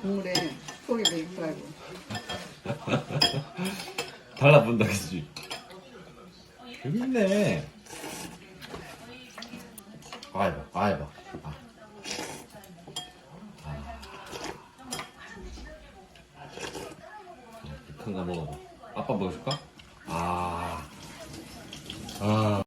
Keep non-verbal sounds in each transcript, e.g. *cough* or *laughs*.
국물에 돼 있더라고. *laughs* 달라붙는다 그지? 재밌네 아이봐 아이봐 아. 큰거 먹어봐 아빠 먹어줄까? 아 아.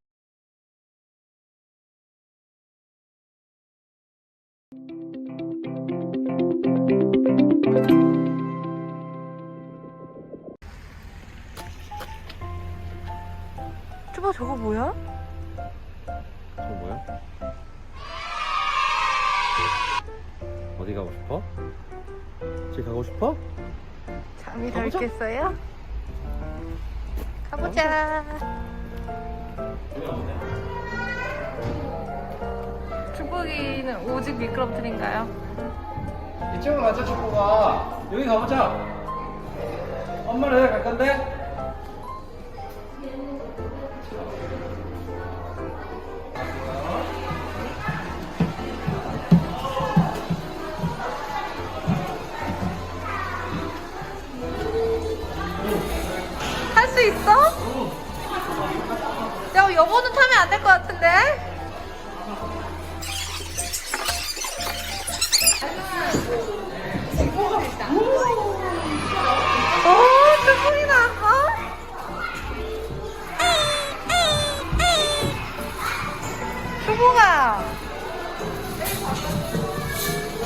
쭈바 저거 뭐야? 저거 뭐야? 어디 가고 싶어? 집 가고 싶어? 잠이 가보자. 덜 깼어요? 가보자. 축복이는 오직 미끄럼틀인가요? 이쪽으로 가자 초코가 여기 가보자 엄마를 갈 건데?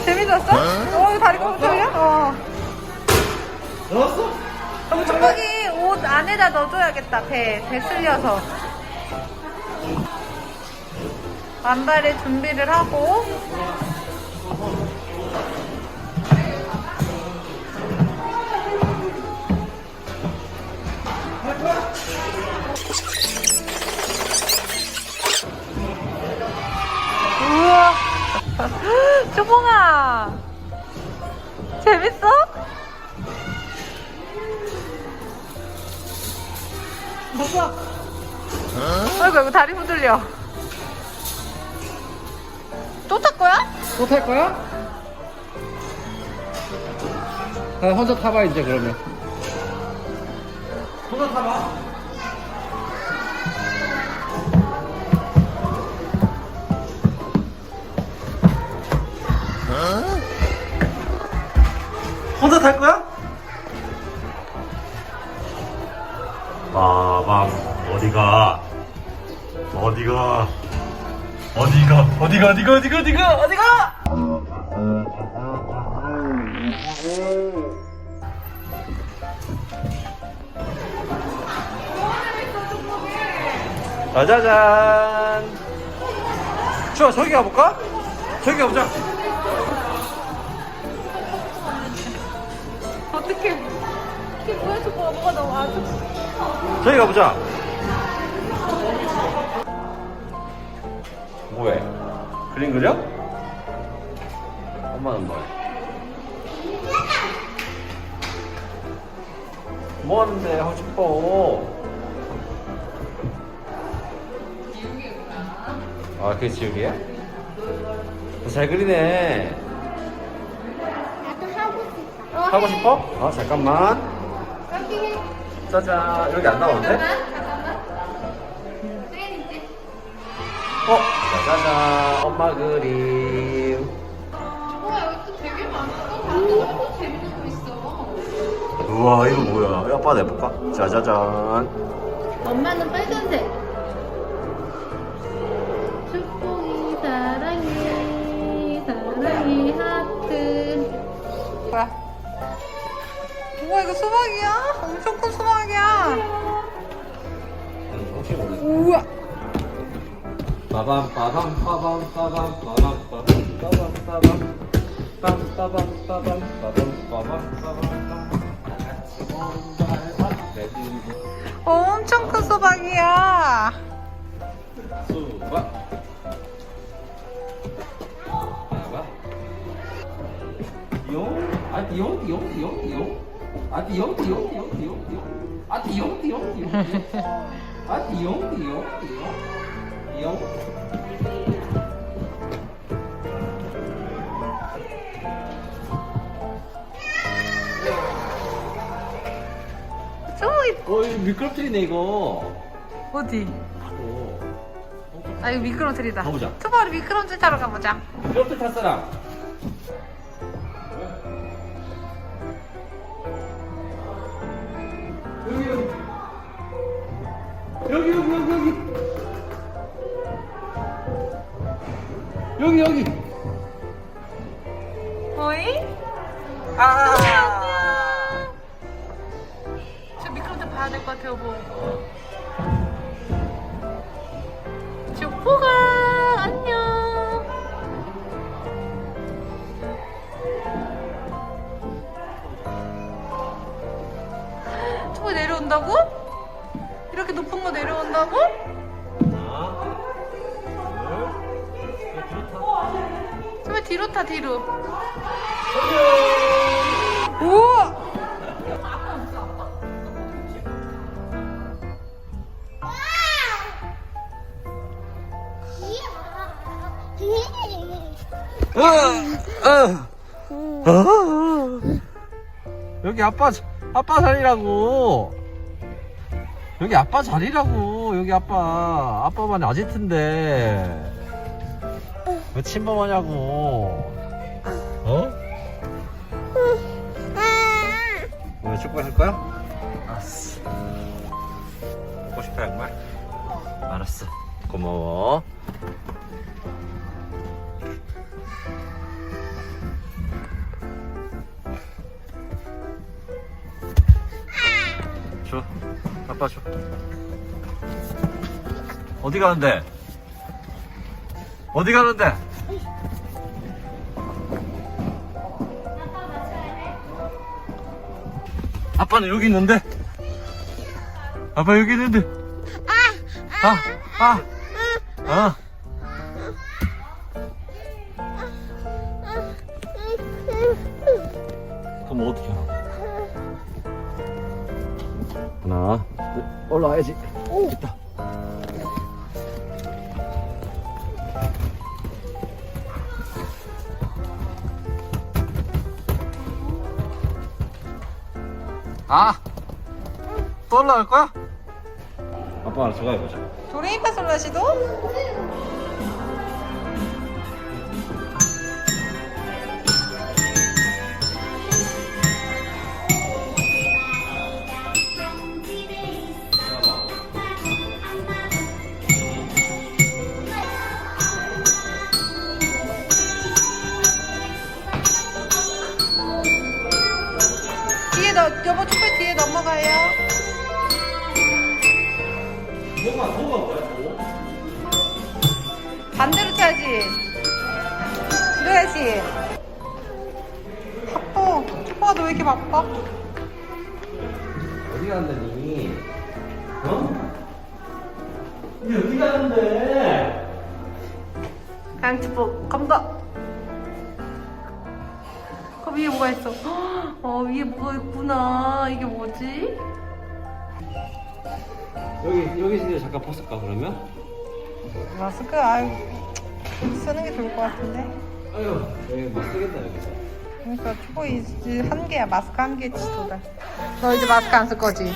재밌었어? 어, 이거 다리 꽁 돌려? 어. 넣었어? 그럼 축복이 옷 안에다 넣어줘야겠다 배, 배 쓸려서 만발의 준비를 하고 이거 다리 흔들려 또 탈 거야? 또 탈 거야? 나 혼자 타봐 이제 그러면 혼자 타봐 혼자 탈 거야? 빠밤 어디가 어디가? 어디가? 어디가 어디가 어디가 어디가? 어디가? 짜자잔. 추워 저기 가볼까? 저기 가보자. 어떡해. 이게 뭐야 저거 뭐가 너무 아주 저기 가보자 뭐해? 그림 그려? 엄마는 뭐해? 뭐 하는데 하고 싶어 아 그게 지우개야? 잘 그리네 나도 하고 싶어. 하고 싶어? 어 잠깐만 여기 해. 짜잔 여기 안 나오는데? 잠깐만. 쌤이지? 어? 짜자잔 엄마 그림 우와 여기 또 되게. 나도 또 재밌는 거 있어. 우와 이거 뭐야 아빠 내볼까? 짜자잔 엄마는 빨간색. 축복이 사랑해 사랑해 하트. 뭐야 우와 이거 수박이야? 엄청 큰 수박이야 혹시 모르 우와 빠밤 빠밤 빠밤 빠밤 빠밤 빠밤 빠밤 빠밤 빰 빠밤 빠밤 빠밤 빠밤 빠밤 엄청 큰 수박이야 수박 봐봐 띠용 아 띠용 띠용 띠용 띠용 아 띠용 띠용 띠용 띠용 띠용 아 띠용 띠용 띠용 아 띠용 띠용 띠용 영? 너무 이뻐. 어, 이거 미끄럽트리네 이거. 어디? 어. 아 이거 미끄럼틀이다. 가보자. 투바로 미끄럼틀 타러 가보자. 미끄럽트리 탈 사람. 여기 여기 여기 여기. 여기. 여기. 어이? 아. 저 미끄럼틀 봐야 될 것 같아 여보. 족보가 안녕. 저거 내려온다고? 이렇게 높은 거 내려온다고? 뒤로 타 뒤로. 우와! 여기 아빠 자- 아빠 자리라고. 여기 아빠 자리라고. 여기 아빠 아빠만 아지트인데 왜 침범하냐고. 어? 오늘 축구 할 거야? 알았어. 먹고 싶어 양말? 알았어. 고마워. 줘. 아빠 줘. 어디 가는데? 어디 가는데? 아빠는 여기 있는데? 아빠 여기 있는데? 아, 아, 아. 그럼 어떻게 하나? 하나, 둘, 올라와야지. 됐다. 아, 또 올라갈 거야? 아빠랑 저거 해보자. 도레미파 솔라시도? 뭐가 뭐가 뭐야? 뭐? 반대로 쳐야지. 이래야지. 바빠. 축구가 너 왜 이렇게 바빠? 어디 갔느니? 어? 이 어디 가는데? 강축복 검거. 그 위에 뭐가 있어? 어 위에 뭐가 있구나. 이게 뭐지? 여기 여기 이제 잠깐 벗을까 그러면? 마스크 아유 쓰는 게 좋을 것 같은데. 아유 여기 못 쓰겠다 여기서. 그러니까 축구 이제 한 개야 마스크 한 개지 도달. 너 이제 마스크 안 쓸 거지?